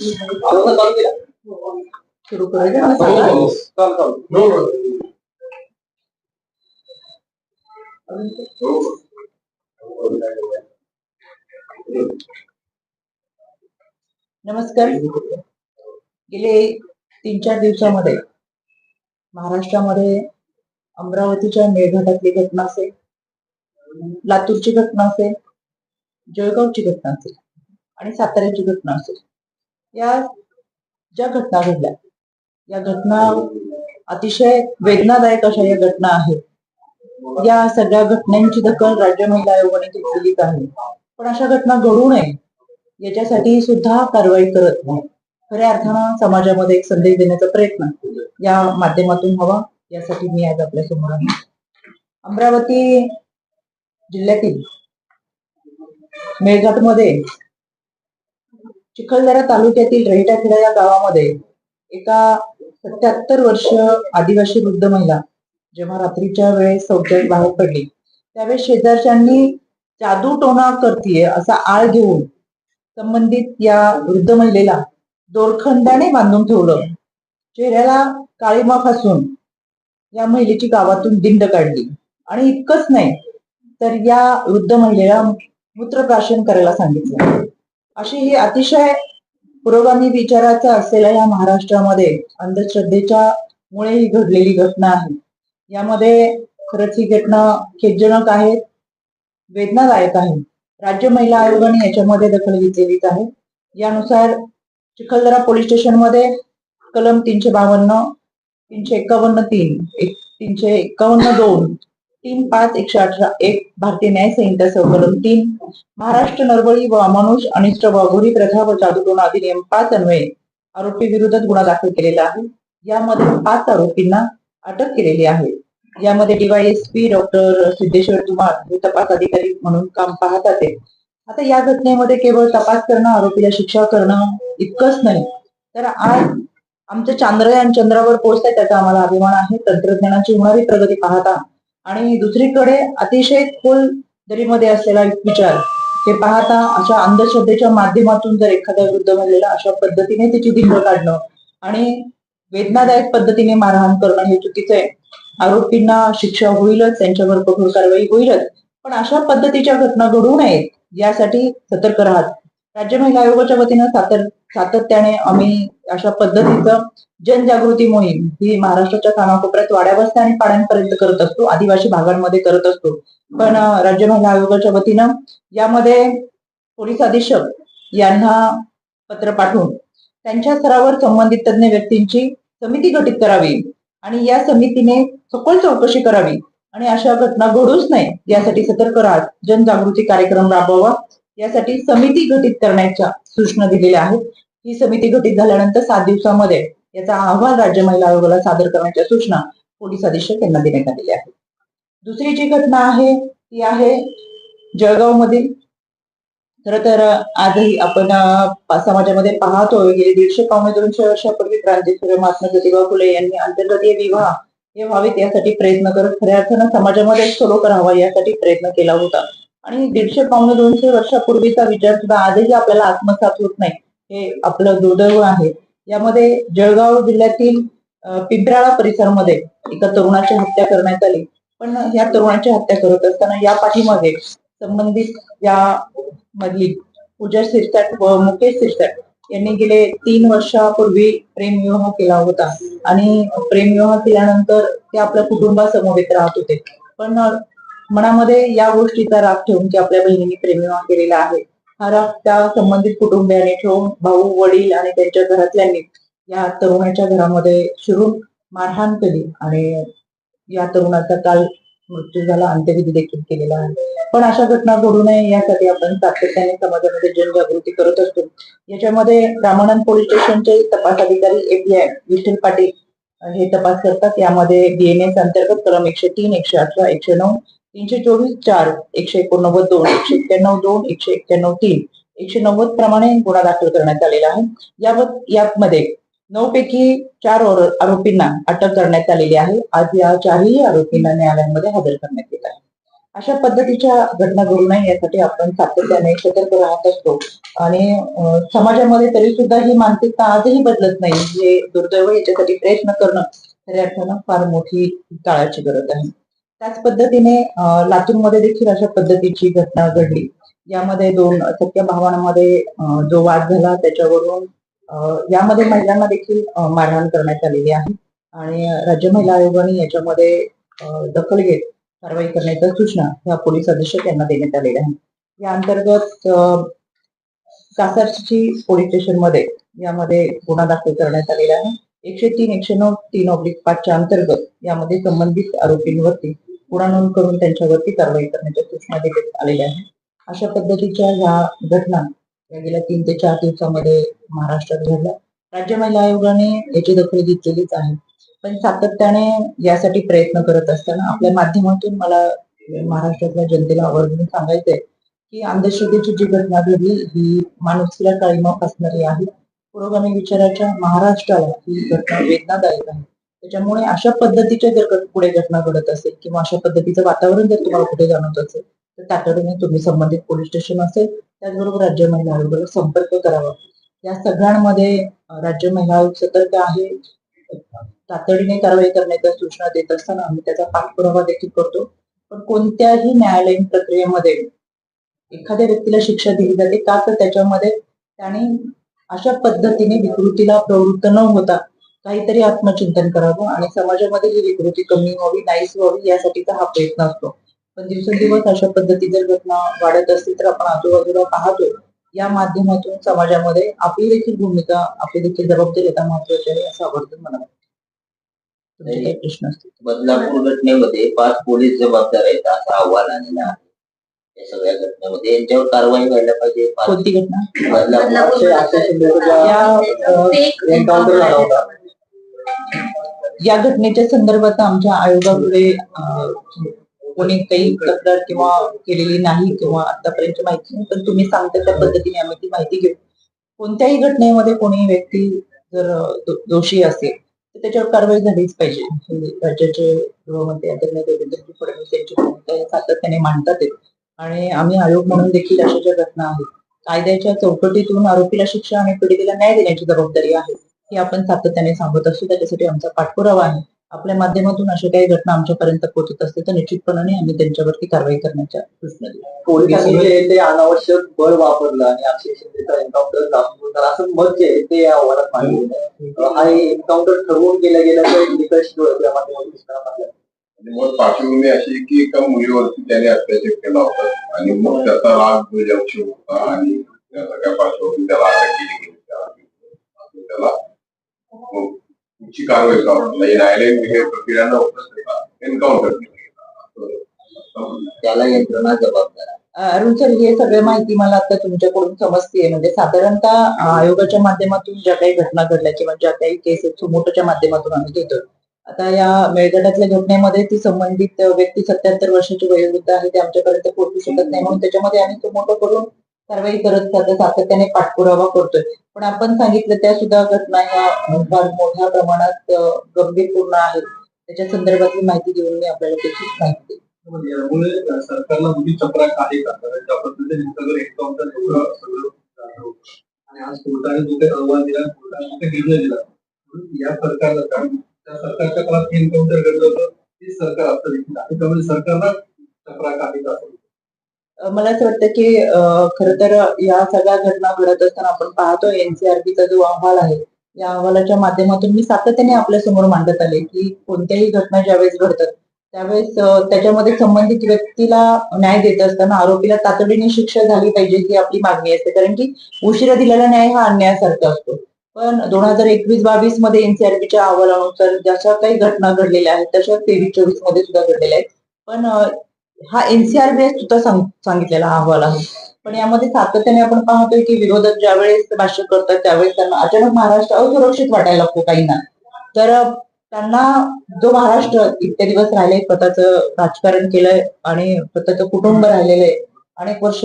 सुरू नमस्कार. गेले तीन चार दिवसामध्ये महाराष्ट्रामध्ये अमरावतीच्या मेळघाटातली घटना असेल लातूरची घटना असेल जळगावची घटना असेल आणि साताऱ्याची घटना असेल. या ज्या घटना घडल्या या घटना अतिशय वेदनादायक अशा या घटना आहेत. या सगळ्या घटनांची दखल राज्य महिला आयोगाने घेतलेलीच आहे. पण अशा घटना घडू नये याच्यासाठी सुद्धा कारवाई करत नाही. खऱ्या अर्थानं समाजामध्ये एक संदेश देण्याचा प्रयत्न या माध्यमातून हवा यासाठी मी आज आपल्यासमोर आहे. अमरावती जिल्ह्यातील मेळघाटमध्ये चिखलदरा तालुक्यातील रेहटाखेडा या गावामध्ये एका सत्याहत्तर वर्ष आदिवासी वृद्ध महिला जेव्हा रात्रीच्या वेळेस शौचात बाहेर पडली त्यावेळेस शेजारच्यांनी जादू टोना करतीये असा आळ घेऊन संबंधित या वृद्ध महिलेला दोरखंडाने बांधून ठेवलं. चेहऱ्याला काळीमा फासून या महिलेची गावातून दिंड काढली. आणि इतकंच नाही तर या वृद्ध महिलेला मूत्रप्राशन करायला सांगितलं. अशी ही अतिशय पुरोगामी विचाराचा असलेल्या या महाराष्ट्रामध्ये. अंधश्रद्धेच्या मुळे ही घडलेली घटना आहे. यामध्ये खरंच ही घटना खेदजनक आहे? वेदनादायक आहे. राज्य महिला आयोगाने याच्यामध्ये दखल घेतलेलीच आहे. यानुसार चिखलदरा पोलीस स्टेशनमध्ये कलम तीनशे बावन्न तीनशे एकावन्न तीन एक तीनशे एकावन्न दोन तीन पाच एकशे अठरा एक भारतीय न्याय संहिता संकलन तीन महाराष्ट्र नरबळी व अमानुष अनिष्ट व अघोरी प्रथा व जादूटोना अधिनियम पाच अन्वये आरोपी विरोधात गुन्हा दाखल केलेला आहे. यामध्ये पाच आरोपींना अटक केलेली आहे. यामध्ये डीवायएसपी डॉक्टर सिद्धेश्वर कुमार हे तपास अधिकारी म्हणून काम पाहत ते. आता या घटनेमध्ये केवळ तपास करणं आरोपीला शिक्षा करणं इतकंच नाही तर आज आमचं चांद्रयान चंद्रावर पोहोचतंय त्याचा आम्हाला अभिमान आहे. तंत्रज्ञानाची होणारी प्रगती पाहता आणि दुसरीकडे अतिशय खोल दरीमध्ये असलेला विचार हे पाहता अशा अंधश्रद्धेच्या माध्यमातून जर एखादा वृद्ध म्हणलेला अशा पद्धतीने त्याची धिंड काढणं आणि वेदनादायक पद्धतीने मारहाण करणं हे चुकीचं आहे. आरोपींना शिक्षा होईलच त्यांच्यावर कठोर कारवाई होईलच पण अशा पद्धतीच्या घटना घडू नयेत यासाठी सतर्क राहत. राज्य महिला आयोगाच्या वतीनं सातर सातत्याने आम्ही अशा पद्धतीचं जनजागृती मोहीम ही महाराष्ट्राच्या कानाकोपऱ्यात वाड्यावस्त्या आणि पाड्यांपर्यंत करत असतो आदिवासी भागांमध्ये करत असतो. पण राज्य महिला आयोगाच्या वतीनं यामध्ये पोलीस अधीक्षक यांना पत्र पाठवून त्यांच्या स्तरावर संबंधित तज्ञ व्यक्तींची समिती गठीत करावी आणि या समितीने सखोल चौकशी करावी आणि अशा घटना घडूच नाही यासाठी सतर्क राहत जनजागृती कार्यक्रम राबवावा. यासाठी समिती गठीत करण्याच्या सूचना दिलेल्या आहेत. ही समिती गठीत झाल्यानंतर सात दिवसामध्ये याचा अहवाल राज्य महिला आयोगाला सादर करण्याच्या सूचना पोलीस अधीक्षक यांना देण्यात आलेल्या आहेत. दुसरी जी घटना आहे ती आहे जळगाव मधील खर तर आजही आपण समाजामध्ये पाहतोय गेले दीडशे पावणे दोनशे वर्षापूर्वी क्रांतीसूर्य महात्मा ज्योतिबा फुले यांनी आंतरजातीय विवाह हे व्हावेत यासाठी प्रयत्न करत खऱ्या अर्थानं समाजामध्ये एक सलोखा राहावा यासाठी प्रयत्न केला होता. आणि दीडशे पावणे दोनशे वर्षापूर्वीचा विचार सुद्धा आजही आपल्याला आत्मसात होत नाही. हे आपलं दुर्दैव आहे. यामध्ये जळगाव जिल्ह्यातील अं, पिंपराळा परिसरामध्ये एका तरुणाची हत्या करण्यात आली. पण या तरुणाची हत्या करत असताना या पाठीमागे संबंधित या मधली पूजा शिरसाट व मुकेश शिरसाट यांनी गेले तीन वर्षापूर्वी प्रेमविवाह केला होता. आणि प्रेमविवाह केल्यानंतर ते आपल्या कुटुंबासमवेत राहत होते. पण मनामध्ये या गोष्टीचा राग ठेवून की आपल्या बहिणीने प्रेमविवाह केलेला आहे. हा राग त्या संबंधित कुटुंबियाने ठेवून भाऊ वडील आणि त्यांच्या घरातल्यांनी या तरुणाच्या घरामध्ये शिरून मारहाण केली आणि या तरुणाचा काल मृत्यू झाला अंत्यविधी देखील केलेला आहे. पण अशा घटना घडू नये यासाठी आपण सातत्याने समाजामध्ये जनजागृती करत असतो. याच्यामध्ये रामानंद पोलीस स्टेशनचे तपास अधिकारी एपीआय विठ्ठल पाटील हे तपास करतात. यामध्ये डीएनएस अंतर्गत क्रम एकशे तीन एकशे अठरा एकशे नऊ तीनशे चोवीस चार एकशे एकोणनव्वद दोन एकशे एक्क्याण्णव दोन एकशे एक्क्याण्णव तीन. एकशे नव्वद प्रमाणे गुन्हा दाखल करण्यात आलेला आहे. यावर यामध्ये नऊ पैकी चार आरोपींना अटक करण्यात आलेली आहे. आज या चारही आरोपींना न्यायालयामध्ये हजर करण्यात येत आहे. अशा पद्धतीच्या घटना घडू नये यासाठी आपण सातत्याने सतर्क राहत असतो. आणि समाजामध्ये तरी सुद्धा ही मानसिकता आजही बदलत नाही. जे दुर्दैव याच्यासाठी प्रयत्न करणं खऱ्या अर्थानं फार मोठी काळाची गरज आहे. त्याच पद्धतीने लातूरमध्ये देखील अशा पद्धतीची घटना घडली. यामध्ये दोन सख्या भावांमध्ये जो वाद झाला त्याच्यावरून यामध्ये महिलांना देखील मारहाण करण्यात आलेली आहे. आणि राज्य महिला आयोगाने याच्यामध्ये दखल घेत कारवाई करण्याच्या सूचना ह्या पोलीस अधीक्षक यांना देण्यात आलेल्या आहेत. या अंतर्गत अं, कासारची पोलीस स्टेशनमध्ये यामध्ये गुन्हा दाखल करण्यात आलेला आहे. एकशे तीन एकशे नऊ तीन ऑब्लिक पाचच्या अंतर्गत यामध्ये संबंधित आरोपींवरती गुन्हा नोंद करून त्यांच्यावरती कारवाई करण्याच्या सूचना देण्यात आलेल्या आहेत. अशा पद्धतीच्या ह्या घटना या गेल्या तीन ते चार दिवसामध्ये महाराष्ट्रात घडल्या. राज्य महिला आयोगाने याची दखल घेतलेलीच आहे. पण सातत्याने यासाठी प्रयत्न करत असताना आपल्या माध्यमातून मला महाराष्ट्रातल्या जनतेला आवर्जून सांगायचंय की अंधश्रद्धेची जी घटना घडली ही माणुसकीला काळीमाप असणारी आहे. पुरोगामी विचाराच्या महाराष्ट्राला ही घटना वेदनादायक आहे. त्याच्यामुळे अशा पद्धतीच्या जर पुढे घटना घडत असेल किंवा अशा पद्धतीचं वातावरण जर तुम्हाला कुठे जाणवत असेल तर तातडीने तुम्ही संबंधित पोलीस स्टेशन असेल त्याचबरोबर राज्य महिला आयोगाला संपर्क करावा. या सगळ्यांमध्ये राज्य महिला आयोग सतर्क आहे. तातडीने कारवाई करण्याच्या सूचना देत असताना आम्ही त्याचा पाठपुरावा देखील करतो. पण कोणत्याही न्यायालयीन प्रक्रियेमध्ये एखाद्या व्यक्तीला शिक्षा दिली जाते का तर त्याच्यामध्ये त्याने अशा पद्धतीने विकृतीला प्रवृत्त न होता काहीतरी आत्मचिंतन करावं आणि समाजामध्ये ही विकृती कमी व्हावी नाहीस व्हावी यासाठीचा हा प्रयत्न असतो. पण दिवसेंदिवस अशा पद्धती जर घटना वाढत असतील तर आपण आजूबाजूला पाहतो. या माध्यमातून समाजामध्ये आपली देखील भूमिका आपली देखील जबाबदारी आता महत्वाची आहे असं आवर्जून मला वाटतं. प्रश्न असतील? बदलापूर घटनेमध्ये पाच पोलीस जबाबदार आहेत असा अहवाल आलेला आहे. या सगळ्या घटनेमध्ये यांच्यावर कारवाई व्हायला पाहिजे. कोणती घटना? बदलापूर या घटनेच्या संदर्भात आमच्या आयोगाकडे कोणी काही तक्रार किंवा केलेली नाही किंवा आतापर्यंत माहिती नाही पण तुम्ही सांगता त्या पद्धतीने आम्ही ती माहिती घेऊ. कोणत्याही घटनेमध्ये कोणी व्यक्ती जर दोषी असेल तर त्याच्यावर कारवाई झालीच पाहिजे. म्हणजे राज्याचे गृहमंत्री आदरणीय देवेंद्रजी फडणवीस यांची भूमिका हे सातत्याने मांडतात आणि आम्ही आयोग म्हणून देखील अशा ज्या घटना आहेत कायद्याच्या चौकटीतून आरोपीला शिक्षा आणि पीडितेला न्याय देण्याची जबाबदारी आहे. ही आपण सातत्याने सांगत असतो त्याच्यासाठी आमचा पाठपुरावा आहे. आपल्या माध्यमातून अशा काही घटना आमच्यापर्यंत पोहोचत असते तर निश्चितपणाने आम्ही त्यांच्यावरती कारवाई करण्याच्या सूचना पोलिसांनी ते अनावश्यक बळ वापरलं आणि एन्काउंटर असं मत जे आहे ते या अहवालात मांडलेलं हा एन्काउंटर ठरवून केलं गेल्याचं एक निकष या माध्यमातून मग पार्श्वभूमी अशी की एका मुलीवरती त्याने अत्याचार केला होता. आणि मग त्याचा राग होता आणि त्या सगळ्या पार्श्वभूमी त्याला अटक केली गेली. त्याला पुढची कारवाई म्हणजे न्यायालयीन विषय प्रक्रिया न त्याला एन्काउंटर त्याला यंत्रणा जबाबदार अरुण सर हे सगळे माहिती मला आता तुमच्याकडून समजते म्हणजे साधारणतः आयोगाच्या माध्यमातून ज्या काही घटना घडल्या किंवा म्हणजे ज्या काही केसेस सुमोटोच्या माध्यमातून आम्ही घेतो. आता या मेळघाटातल्या घटनेमध्ये ती संबंधित व्यक्ती सत्याहत्तर वर्षाची वयोवृद्ध आहे. ते आमच्यापर्यंत पोहोचू शकत नाही. म्हणून त्याच्यामध्ये आम्ही सुमोटो करून कारवाई करत जातो सातत्याने पाठपुरावा करतोय. पण आपण सांगितलं त्या सुद्धा घटना ह्या फार मोठ्या प्रमाणात गंभीरपूर्ण आहेत. त्याच्या संदर्भातली माहिती देऊन मी आपल्याला त्याची माहिती यामुळे सरकारला मोठी चपराक आहे का? कारण ज्या पद्धतीने सगळं एन्काउंटर सगळं आणि आज कोर्टाने जो काही अहवाल दिला कोर्टाने जो काही निर्णय दिला म्हणून या सरकारला कारण त्या सरकारच्या काळात एन्काउंटर घडलं होतं ते सरकार आता देखील आहे. त्यामुळे सरकारला चपराक आहे का मला असं वाटतं की खर तर या सगळ्या घटना घडत असताना आपण पाहतो एनसीआरबीचा जो अहवाल आहे या अहवालाच्या माध्यमातून मी सातत्याने आपल्यासमोर मांडत आले की कोणत्याही घटना ज्यावेळेस घडतात त्यावेळेस त्याच्यामध्ये संबंधित व्यक्तीला न्याय देत असताना आरोपीला तातडीने शिक्षा झाली पाहिजे ही आपली मागणी असते. कारण की उशिरा दिलेला न्याय हा अन्यायासारखा असतो. पण दोन हजार एकवीस बावीसमध्ये एनसीआरबीच्या अहवालानुसार जशा काही घटना घडलेल्या आहेत तशा तेवीस चोवीसमध्ये सुद्धा घडलेल्या आहेत. पण हा हा एनसीआरबी सुद्धा सांगितलेला अहवाल आहे. पण यामध्ये सातत्याने आपण पाहतोय की विरोधक ज्यावेळेस भाष्य करतात त्यावेळेस त्यांना अचानक महाराष्ट्र असुरक्षित वाटायला लागतो काहींना. तर त्यांना जो महाराष्ट्र इतके दिवस राहिले स्वतःचं राजकारण केलंय आणि स्वतःचं कुटुंब राहिलेलं आहे अनेक वर्ष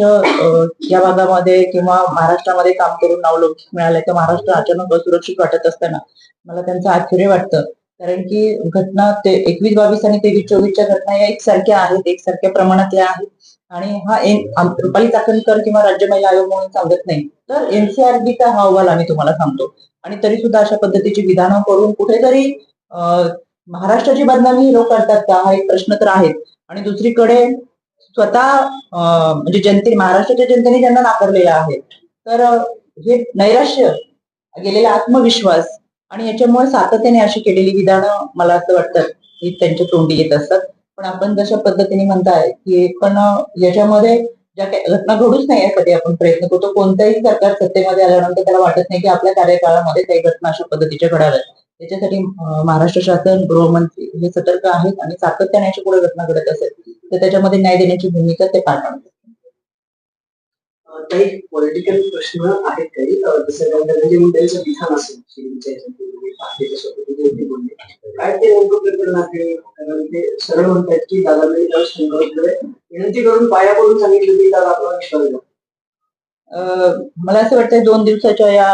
या भागामध्ये किंवा महाराष्ट्रामध्ये काम करून नावलौकिक मिळालंय तर महाराष्ट्र अचानक असुरक्षित वाटत असताना मला त्यांचं आश्चर्य वाटतं. कारण की घटना ते एकवीस बावीस आणि तेवीस चोवीसच्या घटना या एकसारख्या आहेत एकसारख्या प्रमाणातल्या आहेत. आणि हा एन रुपाली चाकणकर किंवा राज्य महिला आयोग म्हणून सांगत नाही. तर एनसीआरबीचा हा अहवाल आम्ही तुम्हाला सांगतो. आणि तरी सुद्धा अशा पद्धतीची विधानं करून कुठेतरी महाराष्ट्राची बदनामी लोक करतात का हा एक प्रश्न तर आहे आणि दुसरीकडे स्वतः म्हणजे जनते महाराष्ट्राच्या जनतेने ज्यांना नाकारलेला आहे तर हे नैराश्य गेलेला आत्मविश्वास आणि याच्यामुळे सातत्याने अशी केलेली विधानं मला असं वाटतं की त्यांच्या तोंडी येत असतात. पण आपण जशा पद्धतीने म्हणताय की पण याच्यामध्ये ज्या काही घटना घडूच नाही यासाठी आपण प्रयत्न करतो कोणत्याही सरकार सत्तेमध्ये आल्यानंतर त्याला वाटत नाही की आपल्या कार्यकाळामध्ये काही घटना अशा पद्धतीच्या घडाव्यात. त्याच्यासाठी महाराष्ट्र शासन गृहमंत्री हे सतर्क आहेत आणि सातत्याने अशी पुढे घटना घडत असेल तर त्याच्यामध्ये न्याय देण्याची भूमिका ते पार पाडतात. काही पॉलिटिकल प्रश्न आहेत काही. जसं धनंजय विधान असेल म्हणजे काय ते नेमकं प्रकरण आहे? कारण ते सरळ म्हणतात की दादाबाई विनंती करून पाया पडून सांगितलं की दादा आपला विश्वास मला असं वाटतं दोन दिवसाच्या या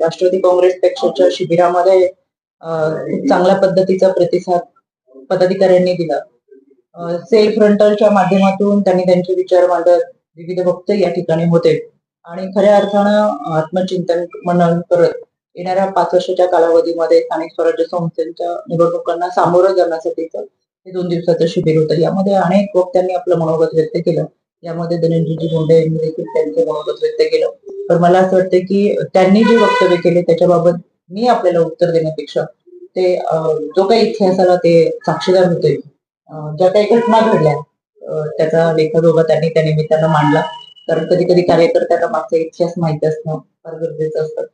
राष्ट्रवादी काँग्रेस पक्षाच्या शिबिरामध्ये खूप चांगल्या पद्धतीचा प्रतिसाद पदाधिकाऱ्यांनी दिला. सेल फ्रंटलच्या माध्यमातून त्यांनी त्यांचे विचार मांडत विविध वक्ते या ठिकाणी होते. आणि खऱ्या अर्थानं आत्मचिंतन मनन करत येणाऱ्या पाच वर्षाच्या कालावधीमध्ये स्थानिक स्वराज्य संस्थांच्या निवडणुकांना सामोरं जाण्यासाठीच हे दोन दिवसाचं शिबिर होतं. यामध्ये अनेक वक्त्यांनी आपलं मनोगत व्यक्त केलं. यामध्ये धनंजयजी मुंडे यांनी देखील त्यांचं मनोगत व्यक्त केलं. तर मला असं वाटतं की त्यांनी जे वक्तव्य केले त्याच्याबाबत मी आपल्याला उत्तर देण्यापेक्षा ते जो काही इतिहासाला ते साक्षीदार होते. ज्या काही घटना घडल्या त्याचा लेखाजोगा त्यांनी त्या निमित्तानं मांडला. कारण कधी कधी कार्यकर्त्यांना मागचा इतिहास माहिती असणं फार गरजेचं असतं.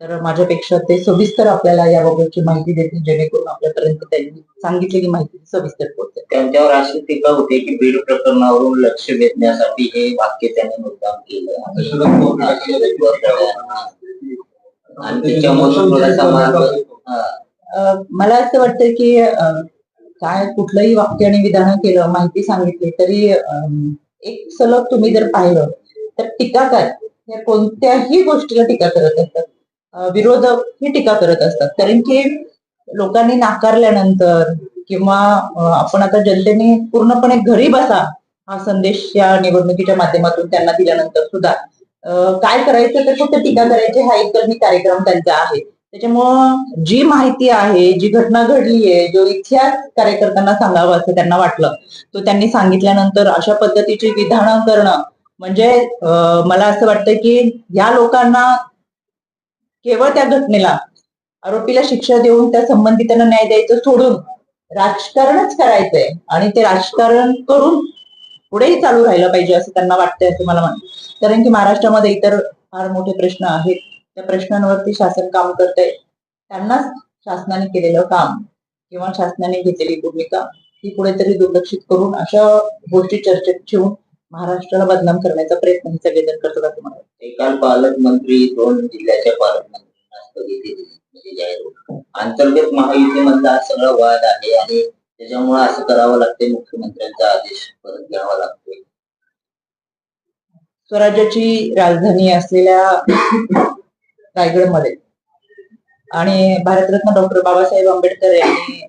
तर माझ्यापेक्षा ते सविस्तर आपल्याला याबाबतची माहिती देतील जेणेकरून आपल्यापर्यंत त्यांनी सांगितलेली माहिती सविस्तर पोहोचेल. त्यांच्यावर अशी टीका होते की बीड प्रकरणावरून लक्ष वेधण्यासाठी हे वाक्य त्यांनी मुद्दाम केलं. आणि त्याच्यामधून मला असं वाटतं की काय कुठलंही वाक्य आणि विधान केलं माहिती सांगितली तरी एक सलग तुम्ही जर पाहिलं तर टीकाकार या कोणत्याही गोष्टीला टीका करत असतात. विरोधक ही टीका करत असतात. कारण की लोकांनी नाकारल्यानंतर किंवा आपण आता जनतेने पूर्णपणे घरी बसा हा संदेश या निवडणुकीच्या माध्यमातून त्यांना दिल्यानंतर सुद्धा. काय करायचं तर फक्त टीका करायची हा एकच कार्यक्रम त्यांचा आहे. त्याच्यामुळं जी माहिती आहे जी घटना घडली आहे जो इतिहास कार्यकर्त्यांना सांगावा असं त्यांना वाटलं तो त्यांनी सांगितल्यानंतर अशा पद्धतीची विधानं करणं म्हणजे मला असं वाटतं की या लोकांना केवळ त्या घटनेला आरोपीला शिक्षा देऊन त्या संबंधितांना न्याय द्यायचं सोडून राजकारणच करायचंय आणि ते राजकारण करून पुढेही चालू राहिलं पाहिजे असं त्यांना वाटतंय असं मला वाटतं. कारण की महाराष्ट्रामध्ये इतर फार मोठे प्रश्न आहेत. त्या प्रश्नांवरती शासन काम करतंय त्यांना शासनाने केलेलं काम किंवा शासनाने घेतलेली भूमिका ही कुठेतरी दुर्लक्षित करून अशा गोष्टी चर्चेत ठेवून महाराष्ट्राला बदनाम करण्याचा प्रयत्न हे सगळेजण करतात असं मला वाटतं. ते काल पालकमंत्री दोन जिल्ह्याच्या पालकमंत्र्यांना स्थगिती दिली जाहीर होतं. अंतर्गत महायुतीमधला हा सगळा वाद आहे आणि त्याच्यामुळे असं करावं लागते मुख्यमंत्र्यांचा आदेश परत घ्यावा लागतोय स्वराज्याची राजधानी असलेल्या रायगडमध्ये. आणि भारतरत्न डॉक्टर बाबासाहेब आंबेडकर यांनी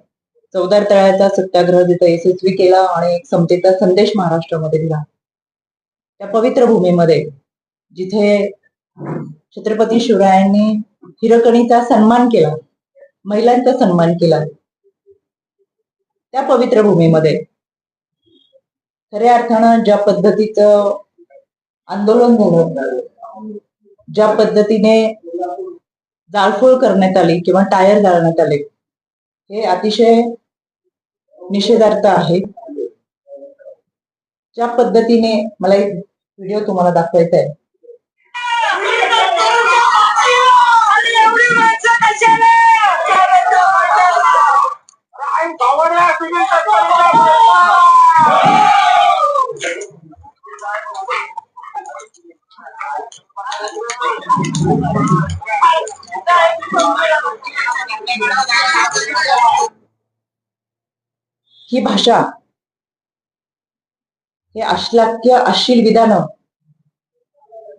चौदार तळ्याचा सत्याग्रह तिथं यशस्वी केला आणि एक समतेचा संदेश महाराष्ट्रामध्ये दिला. त्या पवित्र भूमीमध्ये जिथे छत्रपती शिवरायांनी हिरकणीचा सन्मान केला महिलांचा सन्मान केला त्या पवित्र भूमीमध्ये खऱ्या अर्थानं ज्या पद्धतीचं आंदोलन झालं ज्या पद्धतीने जाळपोळ करण्यात आली किंवा टायर जाळण्यात आले हे अतिशय निषेधार्थ आहे. ज्या पद्धतीने मला एक व्हिडिओ तुम्हाला दाखवायचा आहे. भाषा हे अश्लाक्य अश्लील विधानं.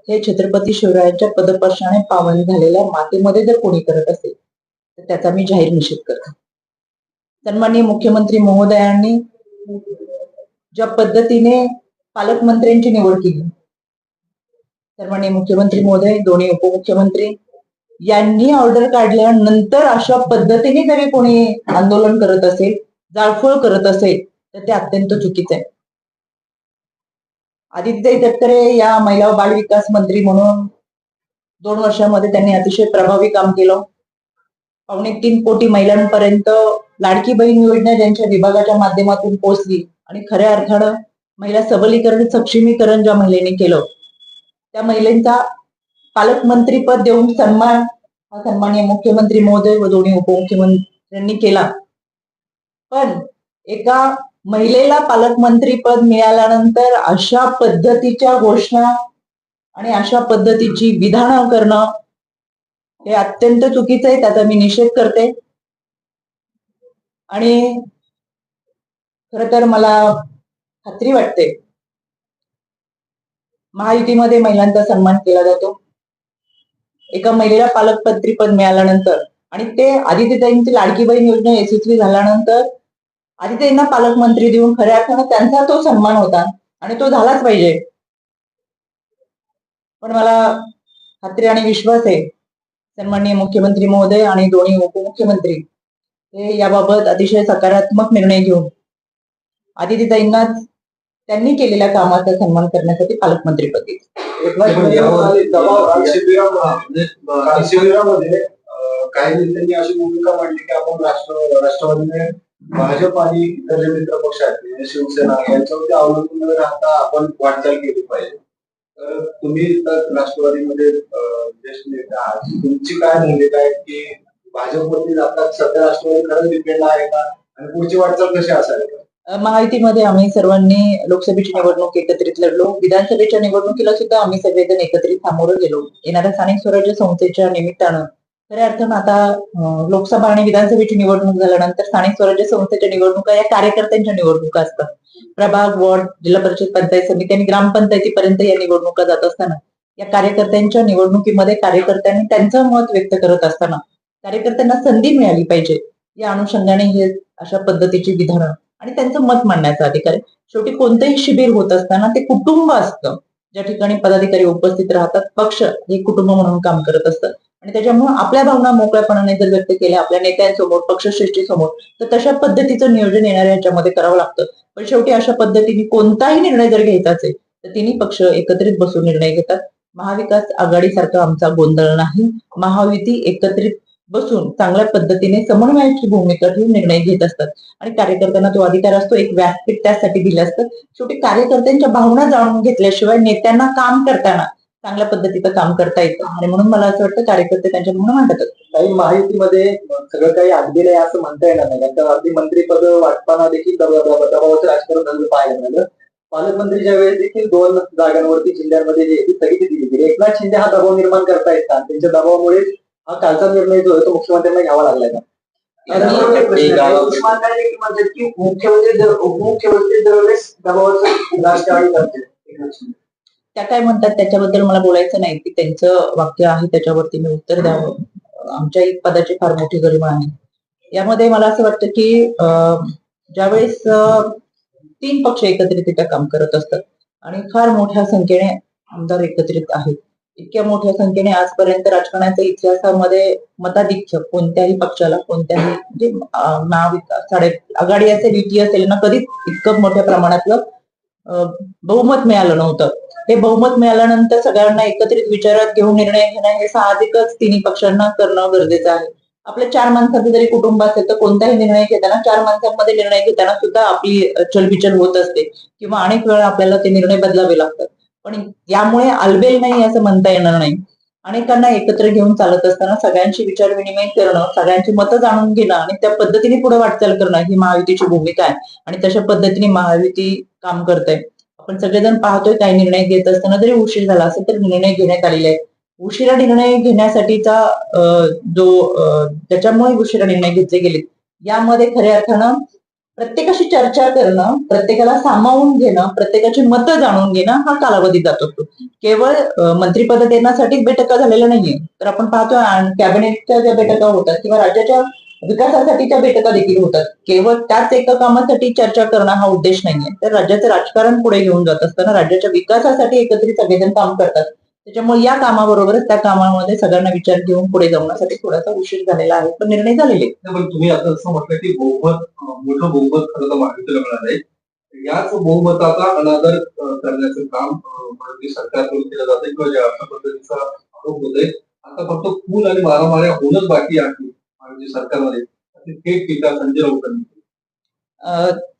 हे छत्रपती शिवरायांच्या पदपर्शाने पावन झालेल्या मातेमध्ये जर कोणी करत असेल तर त्याचा मी जाहीर निषेध करतो. सन्माननीय मुख्यमंत्री महोदयांनी ज्या पद्धतीने पालकमंत्र्यांची निवड केली सन्माननीय मुख्यमंत्री महोदय दोन्ही उपमुख्यमंत्री यांनी ऑर्डर काढल्यानंतर अशा पद्धतीने जरी कोणी आंदोलन करत असेल जाळपोळ करत असेल तर ते अत्यंत चुकीचं आहे. आदित्य तटकरे या महिला बाल विकास मंत्री म्हणून दोन वर्षामध्ये त्यांनी अतिशय प्रभावी काम केलं. पावणे तीन कोटी महिलांपर्यंत लाडकी बहीण योजना ज्यांच्या विभागाच्या माध्यमातून पोहोचली आणि खऱ्या अर्थानं महिला सबलीकरण सक्षमीकरण ज्या महिलेने केलं त्या महिलांचा पालकमंत्री पद देऊन सन्मान हा सन्माननीय मुख्यमंत्री महोदय व दोन्ही उपमुख्यमंत्र्यांनी केला. पण एका महिलेला पालकमंत्री पद मिळाल्यानंतर अशा पद्धतीच्या घोषणा आणि अशा पद्धतीची विधानं करणं हे अत्यंत चुकीचं आहे त्याचा मी निषेध करते. आणि खर तर मला खात्री वाटते. महायुतीमध्ये महिलांचा सन्मान केला जातो. एका महिलेला पालकमंत्री पद मिळाल्यानंतर आणि ते आदित्यताईंची लाडकी बहीण योजना यशस्वी झाल्यानंतर आदित्यताईंना पालकमंत्री देऊन खऱ्या अर्थानं त्यांचा तो सन्मान होता आणि तो झालाच पाहिजे. पण मला खात्री आणि विश्वास आहे सन्माननीय मुख्यमंत्री महोदय आणि दोन्ही उपमुख्यमंत्री हे याबाबत अतिशय सकारात्मक निर्णय घेऊन आदित्यताईंनाच त्यांनी केलेल्या कामाचा सन्मान करण्यासाठी पालकमंत्री पद. दिले एकनाथ पण शिंदे यावर- म्हणाले, दबाव काल आणि शिबिरामध्ये म्हणजे, काही नेत्यांनी अशी भूमिका मांडली की आपण राष्ट्र राष्ट्रवादीने भाजप आणि इतर जे मित्र पक्ष आहेत म्हणजे शिवसेना यांच्यावरती अवलंबून न राहता आपण वाटचाल केली पाहिजे. तर तुम्ही तर राष्ट्रवादीमध्ये ज्येष्ठ नेते आहात. तुमची काय भूमिका आहे की भाजपवरती जातात सध्या राष्ट्रवादी खरंच डिपेंड आहे का? आणि पुढची वाटचाल कशी असावी? महायुतीमध्ये आम्ही सर्वांनी लोकसभेची निवडणूक एकत्रित लढलो. विधानसभेच्या निवडणुकीला सुद्धा आम्ही सगळेजण एकत्रित सामोरं गेलो. येणाऱ्या स्थानिक स्वराज्य संस्थेच्या निमित्तानं खऱ्या अर्थानं आता लोकसभा आणि विधानसभेची निवडणूक झाल्यानंतर स्थानिक स्वराज्य संस्थेच्या निवडणुका या कार्यकर्त्यांच्या निवडणुका असतात. प्रभाग वॉर्ड जिल्हा परिषद पंचायत समिती आणि ग्रामपंचायतीपर्यंत या निवडणुका जात असताना या कार्यकर्त्यांच्या निवडणुकीमध्ये कार्यकर्त्यांनी त्यांचं मत व्यक्त करत असताना कार्यकर्त्यांना संधी मिळाली पाहिजे. या अनुषंगाने हे अशा पद्धतीची विधानं आणि त्यांचं मत मांडण्याचा अधिकार आहे. शेवटी कोणतंही शिबिर होत असताना ते कुटुंब असतं. ज्या ठिकाणी पदाधिकारी उपस्थित राहतात पक्ष हे कुटुंब म्हणून काम करत असतं. आणि त्याच्यामुळे आपल्या भावना मोकळ्यापणाने जर व्यक्त केल्या आपल्या नेत्यांसमोर पक्षश्रेष्ठीसमोर तर तशा पद्धतीचं नियोजन येणाऱ्या ह्याच्यामध्ये करावं लागतं. पण शेवटी अशा पद्धतीने कोणताही निर्णय जर घ्यायचा असेल तर तिन्ही पक्ष एकत्रित बसून निर्णय घेतात. महाविकास आघाडीसारखा आमचा गोंधळ नाही. महायुती एकत्रित बसून चांगल्या पद्धतीने समन्वयाची भूमिका ठेवून निर्णय घेत असतात. आणि कार्यकर्त्यांना तो अधिकार असतो एक व्यासपीठ त्यासाठी दिलं असतं. शेवटी कार्यकर्त्यांच्या भावना जाणून घेतल्याशिवाय नेत्यांना काम करताना चांगल्या पद्धतीचं काम करता येतं. आणि म्हणून मला असं वाटतं कार्यकर्ते त्यांच्या मांडत असतात काही माहितीमध्ये सगळं काही अगदी आहे असं म्हणता येणार नाही. कारण अगदी मंत्रीपद वाटताना देखील दबा- दबा- दबावाचं राजकारण झालं पाहायला मिळालं. पालकमंत्रीच्या वेळेस देखील दोन जागांवरती जिल्ह्यांमध्ये जी ती स्थगिती दिली गेली. एकनाथ शिंदे हा दबाव निर्माण करता येतात त्यांच्या दबावामुळे हा कालचा निर्णय जो आहे तो मुख्यमंत्र्यांना घ्यावा लागलाय. का म्हणतात मुख्यमंत्री दरवेळेस दबावाचं राजकारण करते एकनाथ शिंदे. त्या काय म्हणतात त्याच्याबद्दल मला बोलायचं नाही. की त्यांचं वाक्य आहे त्याच्यावरती मी उत्तर द्यावं. आमच्या एक पदाची फार मोठी गरिमा आहे. यामध्ये मला असं वाटतं की ज्यावेळेस तीन पक्ष एकत्रितरित्या काम करत असतात आणि फार मोठ्या संख्येने आमदार एकत्रित आहेत. इतक्या मोठ्या संख्येने आजपर्यंत राजकारणाच्या इतिहासामध्ये मताधिक्य कोणत्याही पक्षाला कोणत्याही म्हणजे महाविकास आघाडी आघाडी असेल युती असेल ना कधीच इतकं मोठ्या प्रमाणातलं बहुमत मिळालं नव्हतं. हे बहुमत मिळाल्यानंतर सगळ्यांना एकत्रित विचारात घेऊन निर्णय घेणं हे साहजिकच तिन्ही पक्षांना करणं गरजेचं आहे. आपल्या चार माणसाचं जरी कुटुंब असेल तर कोणताही निर्णय घेताना चार माणसांमध्ये निर्णय घेताना सुद्धा आपली चलबिचल होत असते किंवा अनेक वेळा आपल्याला ते निर्णय बदलावे लागतात. पण यामुळे आलबेल नाही असं म्हणता येणार नाही. अनेकांना एकत्र घेऊन चालत असताना सगळ्यांशी विचार विनिमय करणं सगळ्यांची मतं जाणून घेणं आणि त्या पद्धतीने पुढे वाटचाल करणं ही महायुतीची भूमिका आहे. आणि तशा पद्धतीने महायुती काम करते आपण सगळेजण पाहतोय काही निर्णय घेत असताना जरी उशीर झाला असेल तर निर्णय घेण्यात आलेले आहेत. उशिरा निर्णय घेण्यासाठीचा जो त्याच्यामुळे उशिरा निर्णय घेतले गेले यामध्ये खऱ्या अर्थानं प्रत्येकाशी चर्चा करणं प्रत्येकाला सामावून घेणं प्रत्येकाची मतं जाणून घेणं हा कालावधी जात असतो केवळ मंत्रीपद देण्यासाठीच बैठका झालेल्या नाहीये. तर आपण पाहतो कॅबिनेटच्या ज्या बैठका होतात किंवा राज्याच्या विकासासाठीच्या बैठका देखील होतात. केवळ त्याच एका कामासाठी चर्चा करणं हा उद्देश नाहीये. तर राज्याचं राजकारण पुढे घेऊन जात असताना राज्याच्या विकासासाठी एकत्रित सगळेजण काम करतात. त्याच्यामुळे या कामाबरोबरच त्या कामामध्ये सगळ्यांना विचार घेऊन पुढे जाण्यासाठी थोडासा उशीर झालेला आहे. पण निर्णय झालेले पण तुम्ही आता असं म्हटलं की बहुमत मोठं बहुमत खरं तर मागितलं मिळालं आहे याच बहुमताचा अनादर करण्याचं काम भारतीय सरकारकडून केलं जातं किंवा ज्या अशा पद्धतीचा आरोप होतोय आता फक्त खून आणि मारामाऱ्या होणंच बाकी आहे भारतीय सरकारमध्ये. थेट टीका संजय राऊतांनी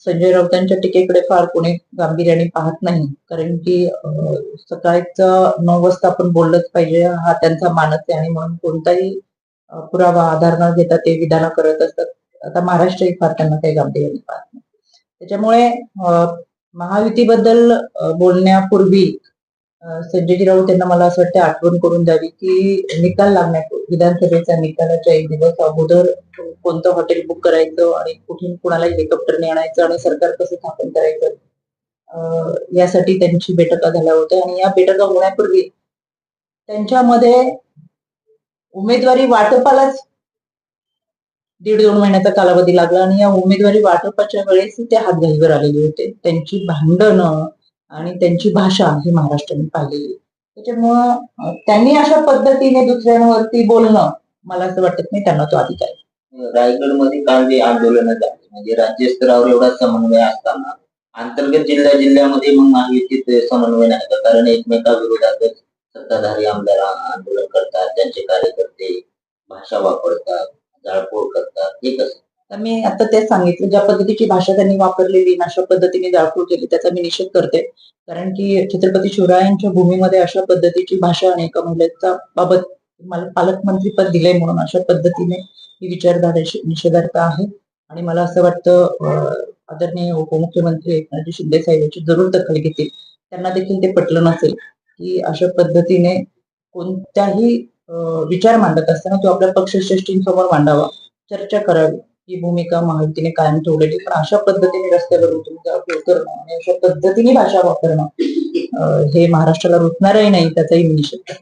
संजय राऊतांच्या टीकेकडे फार कोणी गांभीर्याने पाहत नाही. कारण की अं, सकाळचं नऊ वाजता आपण बोललंच पाहिजे हा त्यांचा मानस आहे आणि म्हणून कोणताही पुरावा आधार न घेता ते विधाना करत असतात. आता महाराष्ट्रही फार त्यांना काही गांभीर्याने पाहत त्याच्यामुळे महायुतीबद्दल बोलण्यापूर्वी संजयजी राऊत यांना मला असं वाटतं आठवण करून द्यावी की निकाल लागण्यापूर्वी विधानसभेचा निकालाच्या एक दिवस अगोदर कोणतं हॉटेल बुक करायचं आणि कुठून कुणाला हेलिकॉप्टरने आणायचं आणि सरकार कसं स्थापन करायचं यासाठी त्यांची बैठका झाल्या होत्या. आणि या बैठका होण्यापूर्वी त्यांच्यामध्ये उमेदवारी वाटपालाच दीड दोन महिन्याचा कालावधी लागला आणि या उमेदवारी वाटपाच्या वेळेस ते हातघाईवर आलेले होते. त्यांची भांडणं आणि त्यांची भाषा ही महाराष्ट्राने पाहिलेली. त्याच्यामुळं त्यांनी अशा पद्धतीने दुसऱ्यांवरती बोलणं मला असं वाटत नाही त्यांना तो अधिकार रायगडमध्ये काल जे आंदोलन झाले म्हणजे राज्यस्तरावर एवढा समन्वय असताना अंतर्गत जिल्ह्या जिल्ह्यामध्ये मग महायुतीत समन्वय नाही का? कारण एकमेकाविरोधातच सत्ताधारी आमदार आंदोलन करतात त्यांचे कार्यकर्ते भाषा वापरतात. जाळपोळ करतात हे कसं? मी आता तेच सांगितलं ज्या पद्धतीची भाषा त्यांनी वापरलेली अशा पद्धतीने जाळपोळ केली त्याचा मी निषेध करते. कारण की छत्रपती शिवरायांच्या भूमीमध्ये अशा पद्धतीची भाषा आणि एका मुलाचा बाबत मला पालकमंत्री पद दिलंय म्हणून अशा पद्धतीने ही विचारधाराची निषेधार्थ आहे. आणि मला असं वाटतं आदरणीय उपमुख्यमंत्री एकनाथजी शिंदे साहेब याची जरूर दखल घेतील. त्यांना देखील ते पटलं नसेल की अशा पद्धतीने कोणत्याही विचार मांडत असताना तो आपल्या पक्षश्रेष्ठींसमोर मांडावा. चर्चा करावी. ही भूमिका महायुतीने कायम ठेवलेली पण अशा पद्धतीने रस्त्यावरून तुम्ही जाळपोळ करणं आणि अशा पद्धतीने भाषा वापरणं हे महाराष्ट्राला रुचणारही नाही त्याचाही मी निषेध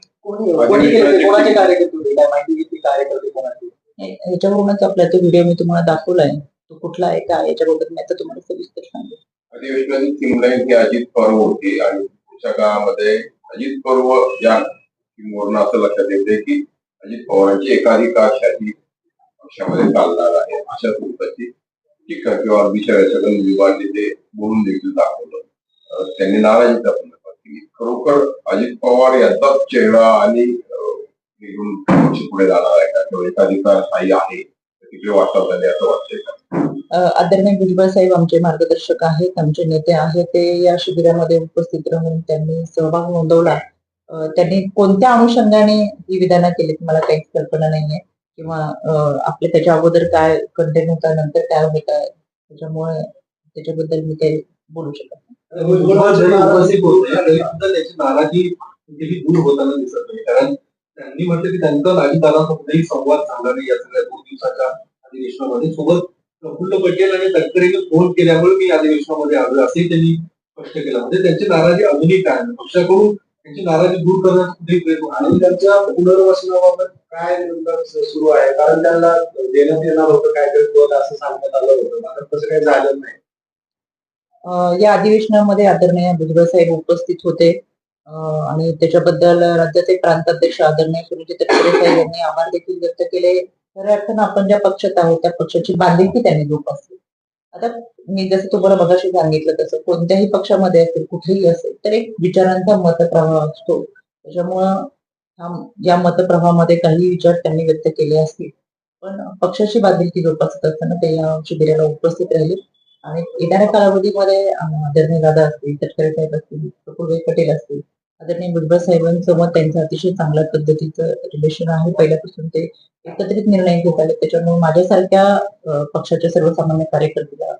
हे- ह्याच्यावरूनच आपला तो व्हिडिओ मी तुम्हाला दाखवलाय. तो कुठला आहे काय याच्याबद्दल मी आता तुम्हाला सविस्तर सांगेन. अधिवेशनाची थिमलाईन ही अजित पर्व होती आणि पुढच्या काळामध्ये अजित पर्व या थीमवरून असं लक्षात येते की अजित पवारांची एकाधिकारशाही पक्षामध्ये चालणार आहे? अशा स्वरूपाची टीका किंवा विषयाच्या विभागने ते बोलून देखील दाखवलं त्यांनी नाराजी दाखवली खरोखर अजित पवार यांचाच चेहरा आणि निघून पक्ष पुढे जाणार आहे का? किंवा एकाधिकारशाही आहे तिकडे वाटप झाले असं वाटतंय का? आदरणीय भुजबळ साहेब आमचे मार्गदर्शक आहेत आमचे नेते आहेत ते या शिबिरामध्ये उपस्थित राहून त्यांनी सहभाग नोंदवला. त्यांनी कोणत्या अनुषंगाने ही विधानं केलीत? मला काहीच कल्पना नाहीये. किंवा आपले त्याच्या अगोदर काय कंटेंट होता नंतर काय होत आहे त्याच्यामुळे त्याच्याबद्दल मी काही बोलू शकत सुद्धा त्याची नाराजी कुठेही दूर होताना दिसत नाही. कारण त्यांनी म्हटलं की त्यांचा नागरिकांचा कुठेही संवाद झाला नाही या सगळ्या दोन दिवसाच्या अधिवेशनामध्ये सोबत प्रफुल्ल पटेल आणि तटकरेने फोन केल्यामुळे मी अधिवेशनामध्ये आलो असंही त्यांनी स्पष्ट केलं. म्हणजे त्यांची नाराजी अजूनही काय आहे. पक्षाकडून त्यांची नाराजी दूर करण्याचा कुठेही प्रयत्न आणि त्यांच्या पुनर्वसनाबाबत काय नेमकं सुरू आहे? कारण त्यांना देण्यात येणार होतं काहीतरी पद असं सांगण्यात आलं होतं. मात्र तसं काही झालं नाही. या अधिवेशनामध्ये आदरणीय भुजबळ साहेब उपस्थित होते. आणि त्याच्याबद्दल राज्याचे प्रांताध्यक्ष आदरणीय सुनील तटकरे साहेब यांनी आभार देखील व्यक्त केले. खऱ्या अर्थानं आपण ज्या पक्षात आहोत त्या पक्षाची बांधिलकी त्यांनी जोपासली. आता मी जसं तुम्हाला मगाशी सांगितलं तसं कोणत्याही पक्षामध्ये असेल कुठेही असेल तर एक विचारांचा मतप्रवाह असतो. त्याच्यामुळं या मतप्रवाहामध्ये काही विचार त्यांनी व्यक्त केले असतील पण पक्षाची बांधिलकी जोपासत असताना ते या शिबिराला उपस्थित राहिले. आणि येणाऱ्या कालावधीमध्ये आदरणीय दादा असतील तटकरे साहेब असतील प्रफुल्ल पटेल असतील आदरणीय भुजबळ साहेबांसोबत त्यांचं अतिशय चांगल्या पद्धतीचं रिलेशन आहे. पहिल्यापासून ते एकत्रित निर्णय घेत आले. त्याच्यामुळे माझ्यासारख्या पक्षाच्या सर्वसामान्य कार्यकर्त्याला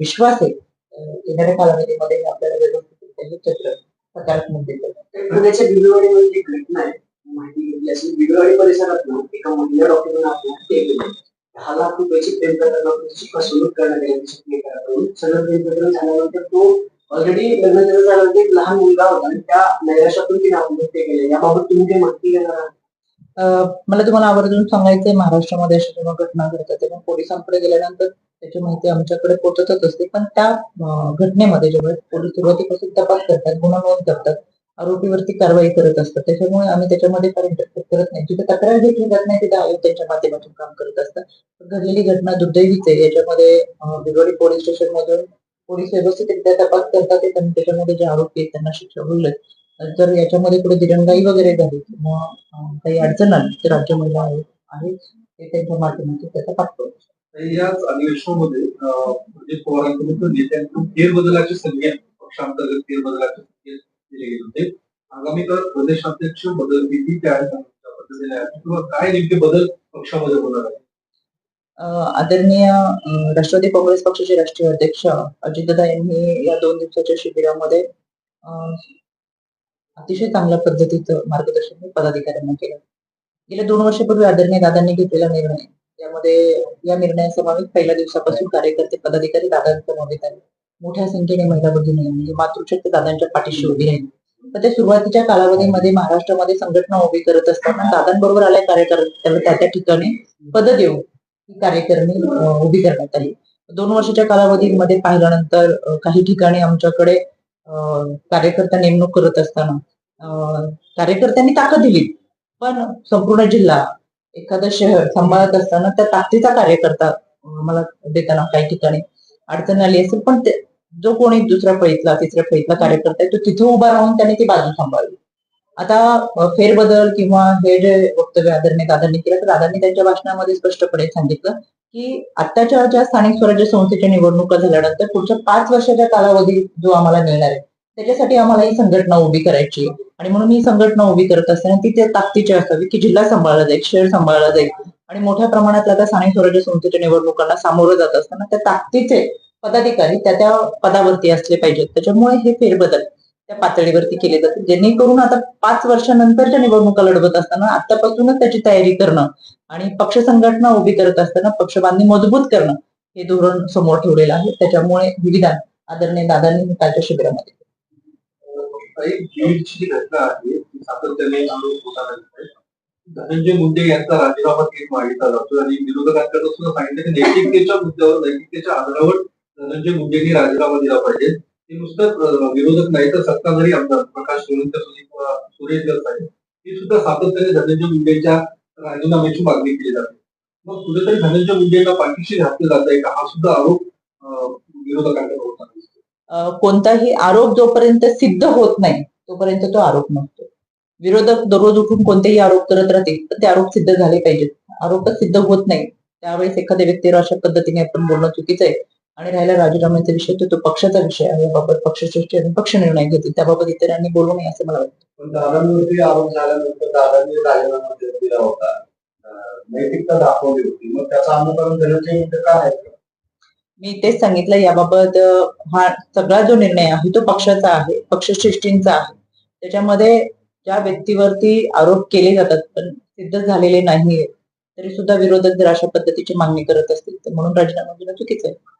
विश्वास आहे. येणाऱ्या कालावधीमध्ये आपल्याला व्यवस्थित चित्र सकारात्मक दिसेल पुण्याच्या बिलवाडीमध्ये जी घटना आहे माहिती घेतली असेल बिलवाडी परिसरात एका महिला डॉक्टरने आत्महत्या केली दहा लाख रुपयाची प्रेम प्रकरणाची फसवणूक करण्यात आली शिक्षकेतराकडून सगळं प्रेम प्रकरण झाल्यानंतर तो ऑलरेडी लग्न झाल्यानंतर एक लहान मुलगा होता आणि त्या नैराशातून तिने आत्महत्या केली. याबाबत तुम्ही काही माहिती घेणार आहात? मला तुम्हाला आवर्जून सांगायचंय महाराष्ट्रामध्ये अशा जेव्हा घटना घडतात तेव्हा पोलिसांकडे गेल्यानंतर त्याची माहिती आमच्याकडे पोहोचतच असते. पण त्या घटनेमध्ये जेव्हा पोलीस सुरुवातीपासून तपास करतात गुन्हा नोंद करतात आरोपीवरती कारवाई करत असतात त्याच्यामुळे आम्ही त्याच्यामध्ये फार इंटरफेअर करत नाही. जिथे तक्रार घेतली जात नाही तिथे आयोग त्यांच्या माध्यमातून काम करत असतात घडलेली घटना दुर्दैवीच आहे. याच्यामध्ये अं, पोलीस स्टेशन मधून पोलीस व्यवस्थितरित्या तपास करतात आहेत त्याच्यामध्ये जे आरोपी आहेत त्यांना शिक्षा होईल जर याच्यामध्ये कुठे दिरंगाई वगैरे झाली. किंवा काही अडचण आली तर राज्य महिला आयोग आहे ते त्यांच्या माध्यमातून त्याचा पाठपुरावा. तर याच अधिवेशनामध्ये अजित पवारांकडून नेत्यांकडून फेरबदलाची संख्या पक्षांतर्गत फेरबदलाची संख्या दिली गेली होते. आगामी काळात प्रदेशाध्यक्ष बदल किती त्या पद्धतीने आहे किंवा काय नेमके बदल पक्षामध्ये होणार आहे आदरणीय राष्ट्रवादी काँग्रेस पक्षाचे राष्ट्रीय अध्यक्ष अजितदादा यांनी या दोन दिवसाच्या शिबिरामध्ये अतिशय चांगल्या पद्धतीचं मार्गदर्शन पदाधिकाऱ्यांना केलं. गेल्या दोन वर्षापूर्वी आदरणीय दादांनी घेतलेला निर्णय त्यामध्ये या निर्णयासमवेत पहिल्या दिवसापासून कार्यकर्ते पदाधिकारी दादांच्या आले मोठ्या संख्येने महिला भगिनी म्हणजे मातृशक्ती दादांच्या पाठीशी उभी राहील तर ते सुरुवातीच्या कालावधीमध्ये महाराष्ट्रामध्ये संघटना उभी करत असताना दादांबरोबर आल्या कार्यकर्त्याला त्या त्या ठिकाणी पद देऊन ही कार्यकारिणी उभी करण्यात आली. दोन वर्षाच्या कालावधीमध्ये पाहिल्यानंतर काही ठिकाणी आमच्याकडे कार्यकर्ता नेमणूक करत असताना कार्यकर्त्यांनी ताकद दिली. पण संपूर्ण जिल्हा एखादं शहर सांभाळत असताना त्या ताकदीचा कार्यकर्ता मला देताना काही ठिकाणी अडचण आली असेल पण जो कोणी दुसऱ्या फळीतला तिसऱ्या फळीतला कार्यकर्ता आहे तो तिथे उभा राहून त्याने ती बाजू सांभाळली. आता फेरबदल किंवा हे जे वक्तव्य आदरणीय दादांनी केलं तर दादांनी त्यांच्या भाषणामध्ये स्पष्टपणे सांगितलं की आताच्या ज्या स्थानिक स्वराज्य संस्थेच्या निवडणुका झाल्यानंतर पुढच्या पाच वर्षाच्या कालावधी जो आम्हाला मिळणार आहे त्याच्यासाठी आम्हाला ही संघटना उभी करायची आणि म्हणून ही संघटना उभी करत असताना ती त्या ताकदीची असावी की जिल्हा सांभाळला जाईल शहर सांभाळला जाईल. आणि मोठ्या प्रमाणात आता स्थानिक स्वराज्य संस्थेच्या निवडणुकांना सामोरं जात असताना त्या ताकदीचे पदाधिकारी त्या त्या पदावरती असले पाहिजेत. त्याच्यामुळे हे फेरबदल त्या पातळीवरती केले जाते जेणेकरून आता पाच वर्षानंतरच्या निवडणुका लढवत असताना आतापासूनच त्याची तयारी करणं आणि पक्ष संघटना उभी करत असताना पक्षबांधणी मजबूत करणं हे धोरण समोर ठेवलेलं आहे. त्याच्यामुळे हे विधान आदरणीय दादांनी कालच्या शिबिरामध्ये घटना आहे. सातत्याने धनंजय मुंडे यांचा राजीनामा केस मागितला जातो आणि विरोधकांकडून सुद्धा सांगितलं की नैतिकतेच्या मुद्द्यावर नैतिकतेच्या आधारावर धनंजय मुंडेंनी राजीनामा दिला पाहिजे. हे नुसतं विरोधक नाही तर सत्ताधारी आमदार प्रकाश सोळंकर किंवा सुरेश दत्त आहे हे सुद्धा सातत्याने धनंजय मुंडेच्या राजीनाम्याची मागणी केली जाते. मग कुठेतरी धनंजय मुंडेला पाठीशी घातलं जात आहे का? हा सुद्धा आरोप विरोधकांकडे होता. कोणताही आरोप जोपर्यंत सिद्ध होत नाही तोपर्यंत तो आरोप नसतो. विरोधक दररोज उठून कोणतेही आरोप करत राहतील तर ते आरोप सिद्ध झाले पाहिजेत. आरोपच सिद्ध होत नाही. त्यावेळेस एखाद्या व्यक्तीवर अशा पद्धतीने आपण बोलणं चुकीचं आहे. आणि राहिला राजीनाम्याचा विषय तर तो पक्षाचा विषय आहे. याबाबत पक्षश्रेष्ठी आणि पक्ष निर्णय घेतील. त्याबाबत इतरांनी बोलू नये असं मला वाटतं. पण दादांवरती आरोप झाल्यानंतर दादांनी राजीनामा दे- दिला होता. अं, नैतिकता दाखवली होती. मग त्याचं अनुकरण धनंजय मुंडे का आहे? मी तेच सांगितलं याबाबत हा सगळा जो निर्णय आहे तो पक्षाचा आहे. पक्षश्रेष्ठींचा आहे. त्याच्यामध्ये ज्या व्यक्तीवरती आरोप केले जातात पण सिद्ध झालेले नाहीये तरी सुद्धा विरोधक जर अशा पद्धतीची मागणी करत असतील तर म्हणून राजीनामा देणं चुकीचं आहे.